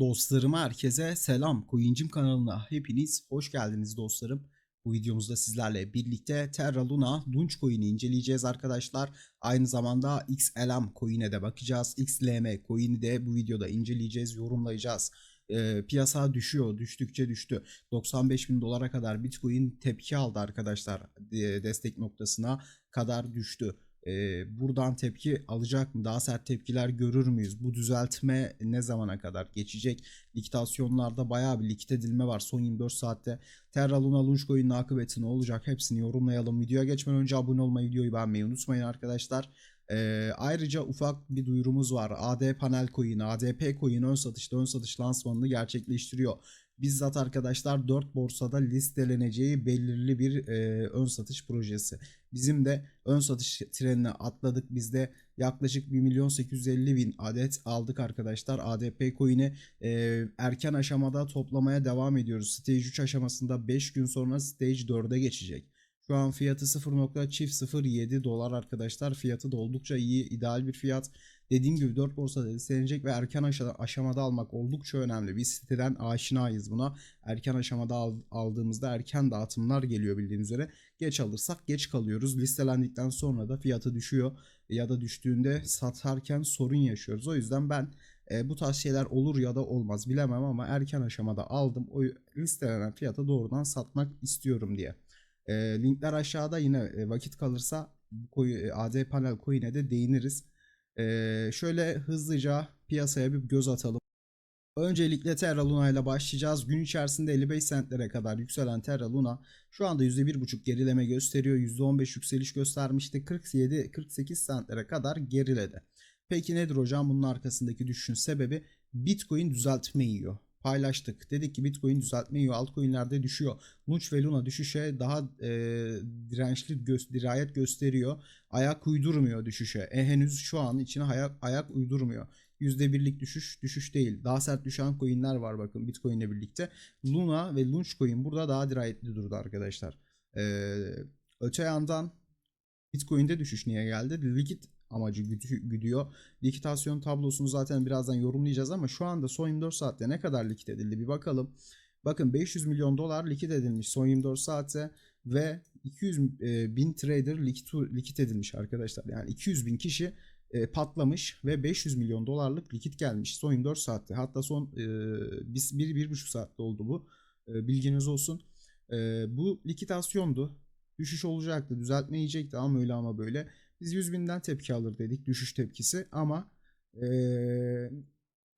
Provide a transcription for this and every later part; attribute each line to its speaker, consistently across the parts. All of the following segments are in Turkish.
Speaker 1: Dostlarıma herkese selam. Coincim kanalına hepiniz hoş geldiniz dostlarım. Bu videomuzda sizlerle birlikte Terra Luna Launch Coin'i inceleyeceğiz arkadaşlar. Aynı zamanda XLM Coin'e de bakacağız. XLM Coin'i de bu videoda inceleyeceğiz, yorumlayacağız. Ee, piyasa düşüyor, düştükçe düştü. 95 bin dolara kadar Bitcoin tepki aldı arkadaşlar. Ee, destek noktasına kadar düştü. Ee, buradan tepki alacak mı? Daha sert tepkiler görür müyüz? Bu düzeltme ne zamana kadar geçecek? Likitasyonlarda bayağı bir likit edilme var son 24 saatte. Terra Luna Launchcoin'in akıbeti ne olacak? Hepsini yorumlayalım. Videoya geçmeden önce abone olmayı, videoyu beğenmeyi unutmayın arkadaşlar. Ee, ayrıca ufak bir duyurumuz var. AD Panel Coin, ADP Coin ön satışta ön satış lansmanını gerçekleştiriyor. Bizzat arkadaşlar 4 borsada listeleneceği belirli bir e, ön satış projesi. Bizim de ön satış trenine atladık. Biz de yaklaşık 1 milyon 850 bin adet aldık arkadaşlar. ADP coin'i e, erken aşamada toplamaya devam ediyoruz. Stage 3 aşamasında 5 gün sonra Stage 4'e geçecek. Şu an fiyatı 0.07 dolar arkadaşlar. Fiyatı da oldukça iyi, ideal bir fiyat. Dediğim gibi 4 borsada listelenecek ve erken aşamada almak oldukça önemli. Biz siteden aşinayız buna. Erken aşamada aldığımızda erken dağıtımlar geliyor bildiğiniz üzere. Geç alırsak geç kalıyoruz. Listelendikten sonra da fiyatı düşüyor ya da düştüğünde satarken sorun yaşıyoruz. O yüzden ben e, bu tarz şeyler olur ya da olmaz bilemem ama erken aşamada aldım. O listelenen fiyata doğrudan satmak istiyorum diye. E, linkler aşağıda yine e, vakit kalırsa e, AD panel coin'e de değiniriz. Ee, şöyle hızlıca piyasaya bir göz atalım. Öncelikle Terra Luna ile başlayacağız. Gün içerisinde 55 centlere kadar yükselen Terra Luna şu anda %1.5 gerileme gösteriyor. %15 yükseliş göstermişti. 47-48 centlere kadar geriledi. Peki nedir hocam bunun arkasındaki düşüşün sebebi? Bitcoin düzeltme yiyor paylaştık. Dedik ki Bitcoin düzeltme yiyor. Altcoin'lerde düşüyor. Launch ve Luna düşüşe daha e, dirençli gö dirayet gösteriyor. Ayak uydurmuyor düşüşe. E henüz şu an içine ayak, ayak uydurmuyor. %1'lik düşüş düşüş değil. Daha sert düşen coinler var bakın Bitcoin ile birlikte. Luna ve Launchcoin burada daha dirayetli durdu arkadaşlar. Ee, öte yandan Bitcoin'de düşüş niye geldi? Likit amacı güdüyor. Likitasyon tablosunu zaten birazdan yorumlayacağız ama şu anda son 24 saatte ne kadar likit edildi bir bakalım. Bakın 500 milyon dolar likit edilmiş son 24 saatte ve 200 e, bin trader likit, edilmiş arkadaşlar. Yani 200 bin kişi e, patlamış ve 500 milyon dolarlık likit gelmiş son 24 saatte. Hatta son e, bir, bir, bir buçuk saatte oldu bu. E, bilginiz olsun. E, bu likitasyondu. Düşüş olacaktı, düzeltme yiyecekti ama öyle ama böyle. Biz 100 binden tepki alır dedik düşüş tepkisi ama e,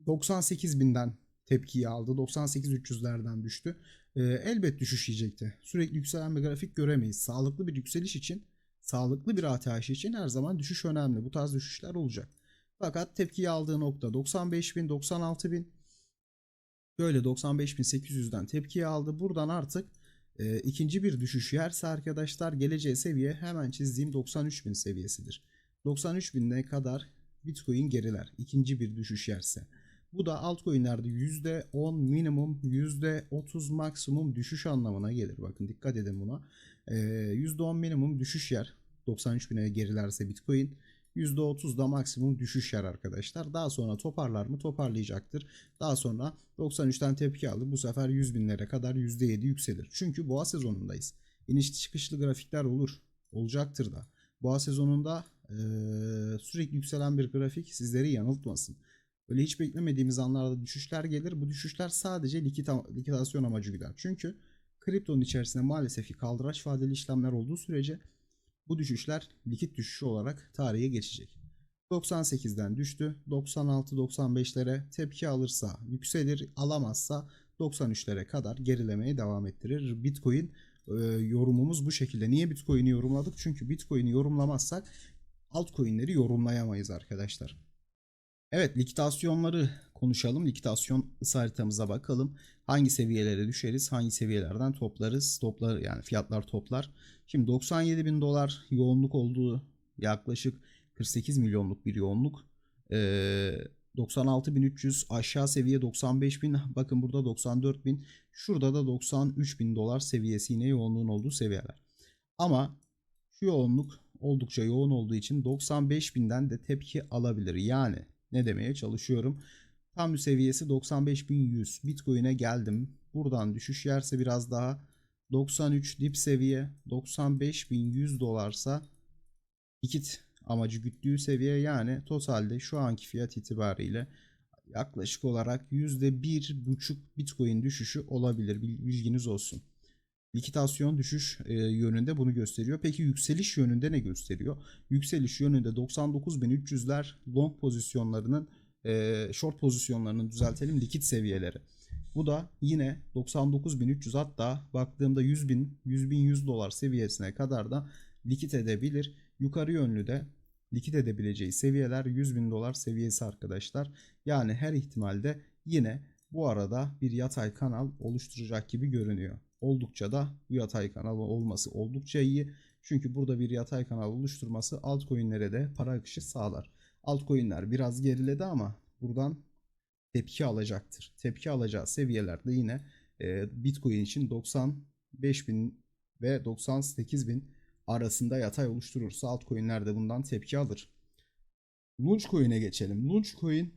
Speaker 1: 98 binden tepkiyi aldı. 98 300'lerden düştü. E, elbet düşüş yiyecekti. Sürekli yükselen bir grafik göremeyiz. Sağlıklı bir yükseliş için, sağlıklı bir ATH için her zaman düşüş önemli. Bu tarz düşüşler olacak. Fakat tepkiyi aldığı nokta 95 bin, 96 bin. Böyle 95.800'den tepkiyi aldı. Buradan artık e, ikinci bir düşüş yerse arkadaşlar geleceği seviye hemen çizdiğim 93.000 seviyesidir. 93.000'e kadar Bitcoin geriler. ikinci bir düşüş yerse. Bu da altcoin'lerde %10 minimum, %30 maksimum düşüş anlamına gelir. Bakın dikkat edin buna. Ee, %10 minimum düşüş yer. 93.000'e gerilerse Bitcoin. %30 da maksimum düşüş yer arkadaşlar. Daha sonra toparlar mı? Toparlayacaktır. Daha sonra 93'ten tepki alır. Bu sefer 100 binlere kadar %7 yükselir. Çünkü boğa sezonundayız. İnişli çıkışlı grafikler olur. Olacaktır da. Boğa sezonunda e, sürekli yükselen bir grafik sizleri yanıltmasın. Öyle hiç beklemediğimiz anlarda düşüşler gelir. Bu düşüşler sadece likita, likitasyon amacı gider. Çünkü kriptonun içerisinde maalesef ki kaldıraç vadeli işlemler olduğu sürece bu düşüşler likit düşüşü olarak tarihe geçecek. 98'den düştü. 96-95'lere tepki alırsa yükselir, alamazsa 93'lere kadar gerilemeye devam ettirir. Bitcoin e, yorumumuz bu şekilde. Niye Bitcoin'i yorumladık? Çünkü Bitcoin'i yorumlamazsak altcoin'leri yorumlayamayız arkadaşlar. Evet likitasyonları konuşalım. Likitasyon ısı haritamıza bakalım. Hangi seviyelere düşeriz? Hangi seviyelerden toplarız? Toplar yani fiyatlar toplar. Şimdi 97 bin dolar yoğunluk olduğu yaklaşık 48 milyonluk bir yoğunluk. Ee, 96.300 aşağı seviye 95.000 bakın burada 94.000 şurada da 93.000 dolar seviyesi yine yoğunluğun olduğu seviyeler. Ama şu yoğunluk oldukça yoğun olduğu için 95.000'den de tepki alabilir. Yani ne demeye çalışıyorum? Tam seviyesi 95.100. Bitcoin'e geldim. Buradan düşüş yerse biraz daha 93 dip seviye 95.100 dolarsa ikit amacı güttüğü seviye yani totalde şu anki fiyat itibariyle yaklaşık olarak %1.5 Bitcoin düşüşü olabilir. Bil- Bilginiz olsun. Likitasyon düşüş e, yönünde bunu gösteriyor. Peki yükseliş yönünde ne gösteriyor? Yükseliş yönünde 99.300'ler long pozisyonlarının e, short pozisyonlarının düzeltelim likit seviyeleri. Bu da yine 99.300 hatta baktığımda 100.000 100.100 dolar seviyesine kadar da likit edebilir. Yukarı yönlü de likit edebileceği seviyeler 100.000 dolar seviyesi arkadaşlar. Yani her ihtimalde yine bu arada bir yatay kanal oluşturacak gibi görünüyor. Oldukça da bu yatay kanal olması oldukça iyi. Çünkü burada bir yatay kanal oluşturması altcoin'lere de para akışı sağlar. Altcoin'ler biraz geriledi ama buradan tepki alacaktır. Tepki alacağı seviyelerde yine e, Bitcoin için 95.000 ve 98.000 arasında yatay oluşturursa altcoin'ler de bundan tepki alır. Launchcoin'e geçelim. Launchcoin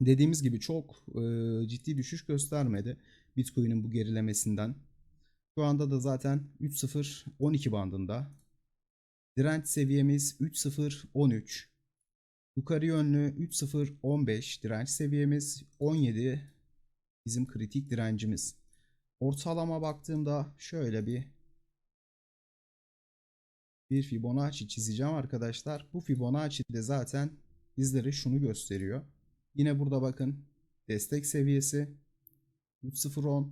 Speaker 1: dediğimiz gibi çok e, ciddi düşüş göstermedi Bitcoin'in bu gerilemesinden. Şu anda da zaten 3.0-12 bandında. Direnç seviyemiz 3.0-13. Yukarı yönlü 3.0-15 direnç seviyemiz 17 bizim kritik direncimiz. Ortalama baktığımda şöyle bir bir Fibonacci çizeceğim arkadaşlar. Bu Fibonacci de zaten bizlere şunu gösteriyor. Yine burada bakın destek seviyesi 3.010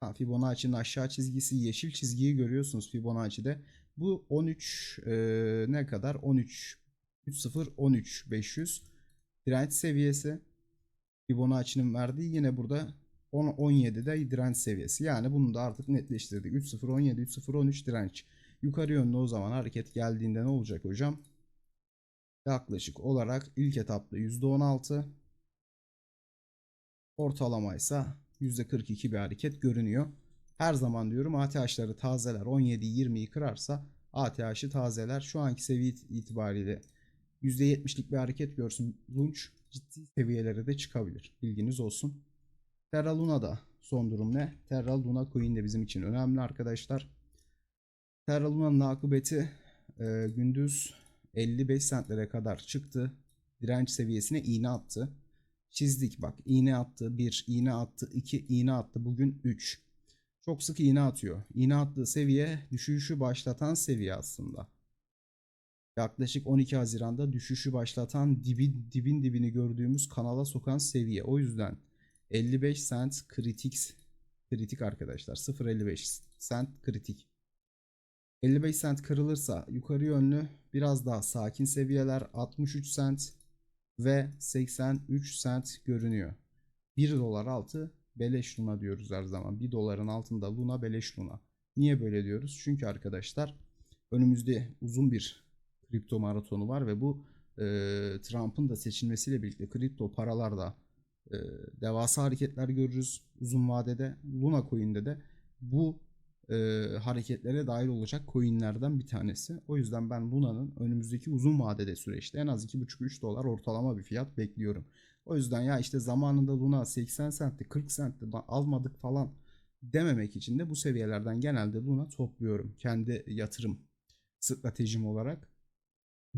Speaker 1: ha, Fibonacci'nin aşağı çizgisi yeşil çizgiyi görüyorsunuz Fibonacci'de. Bu 13 e, ne kadar? 13 30 13 500 direnç seviyesi Fibonacci'nin verdiği yine burada 10 17'de direnç seviyesi. Yani bunu da artık netleştirdik. 3017 3013 direnç. Yukarı yönlü o zaman hareket geldiğinde ne olacak hocam? Yaklaşık olarak ilk etapta %16 ortalama ise %42 bir hareket görünüyor. Her zaman diyorum ATH'ları tazeler 17-20'yi kırarsa ATH'ı tazeler. Şu anki seviye itibariyle %70'lik bir hareket görsün. Launch ciddi seviyelere de çıkabilir. Bilginiz olsun. Terra Luna'da son durum ne? Terra Luna coin de bizim için önemli arkadaşlar. Terra Luna'nın akıbeti e, gündüz 55 centlere kadar çıktı. Direnç seviyesine iğne attı. Çizdik bak iğne attı 1, iğne attı 2, iğne attı bugün 3. Çok sık iğne atıyor. İğne attığı seviye düşüşü başlatan seviye aslında. Yaklaşık 12 Haziran'da düşüşü başlatan dibin, dibin dibini gördüğümüz kanala sokan seviye. O yüzden 55 cent kritik kritik arkadaşlar. 0.55 cent kritik. 55 cent kırılırsa yukarı yönlü biraz daha sakin seviyeler 63 cent ve 83 cent görünüyor. 1 dolar altı beleş luna diyoruz her zaman. 1 doların altında luna beleş luna. Niye böyle diyoruz? Çünkü arkadaşlar önümüzde uzun bir kripto maratonu var ve bu e, Trump'ın da seçilmesiyle birlikte kripto paralarda e, devasa hareketler görürüz uzun vadede. Luna Coin'de de bu e, hareketlere dahil olacak coinlerden bir tanesi. O yüzden ben Luna'nın önümüzdeki uzun vadede süreçte en az 2,5-3 dolar ortalama bir fiyat bekliyorum. O yüzden ya işte zamanında Luna 80 centti 40 centti almadık falan dememek için de bu seviyelerden genelde Luna topluyorum. Kendi yatırım stratejim olarak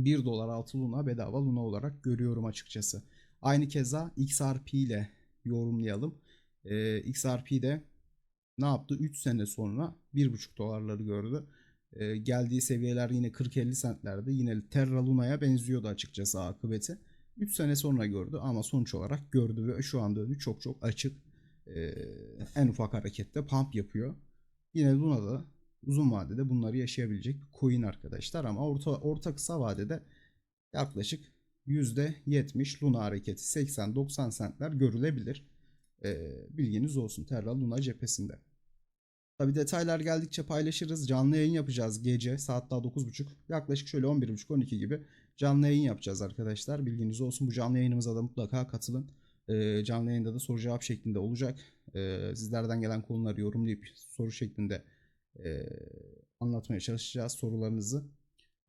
Speaker 1: 1 dolar altı Luna bedava Luna olarak görüyorum açıkçası. Aynı keza XRP ile yorumlayalım. Ee, XRP'de ne yaptı? 3 sene sonra 1,5 dolarları gördü. Ee, geldiği seviyeler yine 40-50 centlerde. Yine Terra Luna'ya benziyordu açıkçası akıbeti. 3 sene sonra gördü ama sonuç olarak gördü ve şu anda önü çok çok açık. Ee, en ufak harekette pump yapıyor. Yine Luna'da uzun vadede bunları yaşayabilecek bir coin arkadaşlar ama orta orta kısa vadede yaklaşık %70 Luna hareketi 80-90 centler görülebilir. Ee, bilginiz olsun Terra Luna cephesinde. Tabi detaylar geldikçe paylaşırız. Canlı yayın yapacağız gece saat daha 9.30. Yaklaşık şöyle 11.30-12 gibi canlı yayın yapacağız arkadaşlar. Bilginiz olsun bu canlı yayınımıza da mutlaka katılın. Ee, canlı yayında da soru cevap şeklinde olacak. Ee, sizlerden gelen konuları yorumlayıp soru şeklinde e, anlatmaya çalışacağız sorularınızı.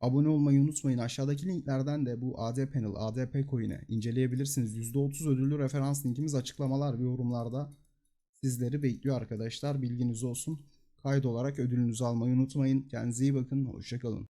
Speaker 1: Abone olmayı unutmayın. Aşağıdaki linklerden de bu AD Panel, ADP coin'i inceleyebilirsiniz. %30 ödüllü referans linkimiz açıklamalar ve yorumlarda sizleri bekliyor arkadaşlar. Bilginiz olsun. Kaydolarak ödülünüzü almayı unutmayın. Kendinize iyi bakın. Hoşçakalın.